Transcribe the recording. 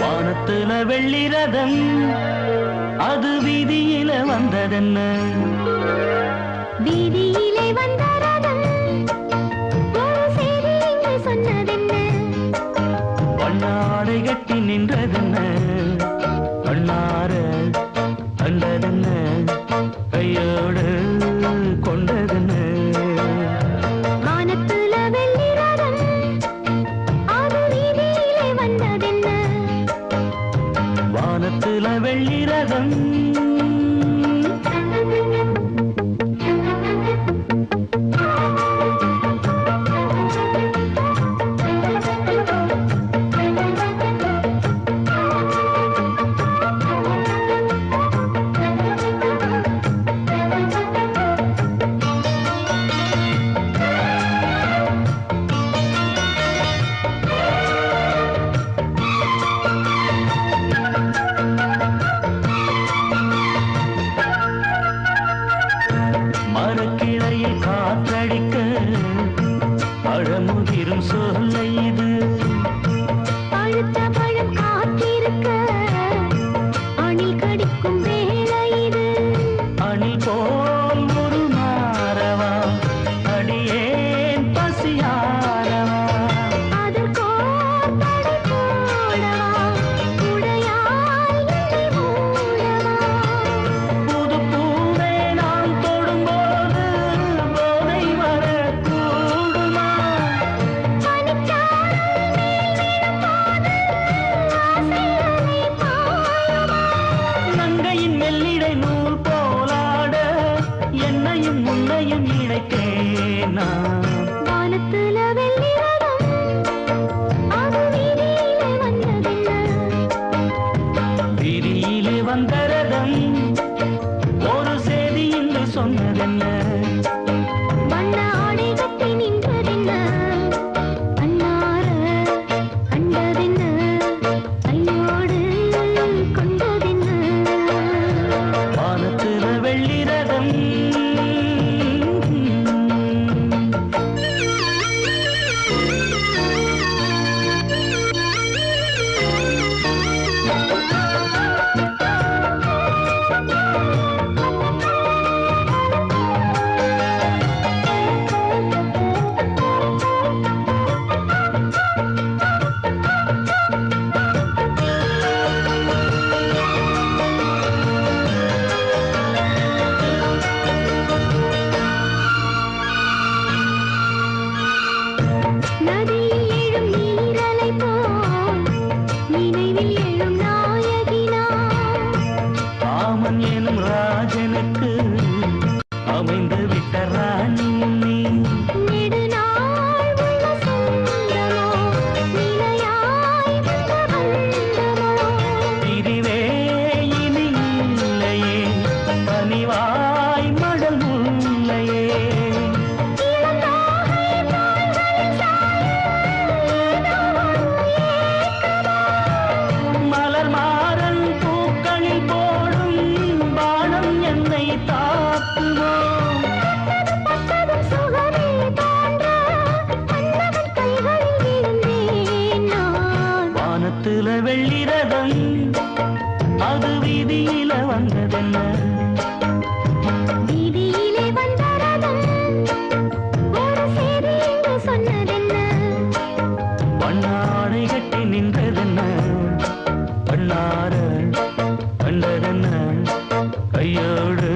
வானத்துல வெள்ளி ரதம் அது வீதியில வந்ததென்ன? வீதியிலே வந்த ரதம் சொன்னதென்ன? பண்ணாடை கட்டி நின்றதென்ன? கண்ணார கண்டதென்ன? கையோட குல வெள்ளிரகம் பெரும் சொல்லை இது உன்னையும் இணைத்தேன் நான். வானத்துல வெள்ளி வந்தரதம் சில வெள்ளிரதம் அது வீதியில வந்ததென்ன? நின்றதென்ன? பண்ணார கண்டதென்ன? கையோடு